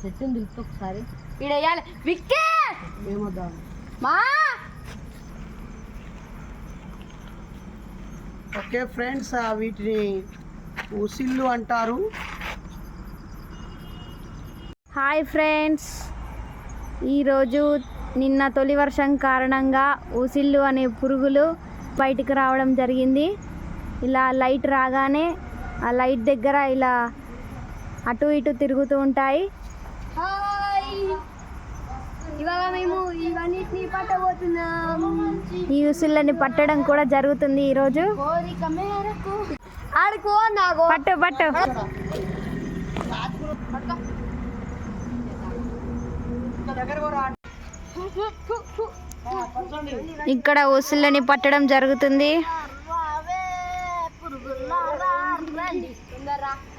చెట్టుని పిలుస్తూ ఒకసారి. విక్కే! ఏమొద్దాం? మా! ఓకే ఫ్రెండ్స్ వీటిని ఉసిళ్ళు అంటారు. Hi friends. ఈరోజు నిన్న తొలి వర్షం కారణంగా ఊసిళ్ళు అనే పురుగులు బయటికి రావడం జరిగింది. ఇలా లైట్ రాగానే ఆ లైట్ దగ్గర ఇలా అటు ఇటు తిరుగుతూ ఉంటాయి. హాయ్. ఇవాళ మేము ఇవన్నిటిని పట్టబోతున్నాం. ఈ ఉసిళ్ళని పట్టడం కూడా జరుగుతుంది ఈరోజు. ఆడుకో పట్టు పట్టు. ఇక్కడ ఉసిళ్ళని పట్టడం జరుగుతుంది.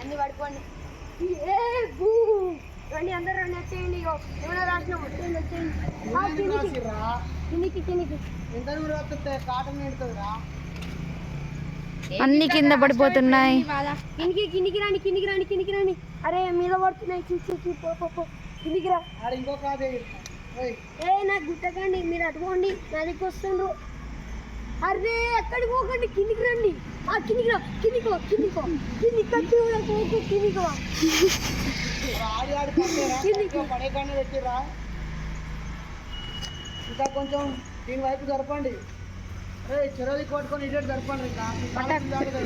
అన్ని పడుకోండి. రండి అందరూ రండి వచ్చేయండి ఇగో. ఏమైనా రాసినాం వచ్చేయండి వచ్చేయండి. కిందికి కిందికి ఎంత కాటన్ అన్ని కింద పడిపోతున్నాయి. కిందికి కిందికి రండి కిందికి రండి కిందికి రండి. అరే మీద పడుతున్నాయి చూ చూ చూ పో పో, పో. కిందికి రా. ఆడ ఇంకో కాదే ఓయ్. ఏ నాకు గుట్టకండి మీరు అటుకోండి నా దగ్గరికి వస్తుండ్రు. అరే ఎక్కడికి పోకండి? కిందికి రండి. ఆ కిందికి రా. కిందికి పో కిందికి పో. కిందికి కట్టి పోకు కిందికి ఆడి పట్టేరా ఇంకా కొంచెం దీని వైపు జరపండి. రే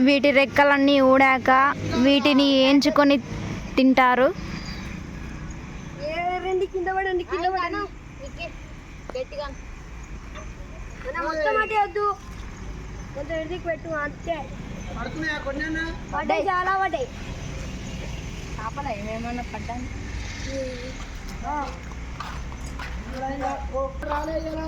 వీటి రెక్కలన్నీ ఊడాక వీటిని ఏంచుకొని తింటారు? కింద పడండి కింద పడండి. గట్టిగా. మొత్తం అటే వద్దు. కొంచెం ఎడికి పెట్టు అంతే. పడుతున్నాయా కొన్ని? పడ్డాయి చాలా పడ్డాయి. చేపల ఏమేమన్నా పడ్డాను ఇలా ఇంకా ఓ రాలే. ఇలా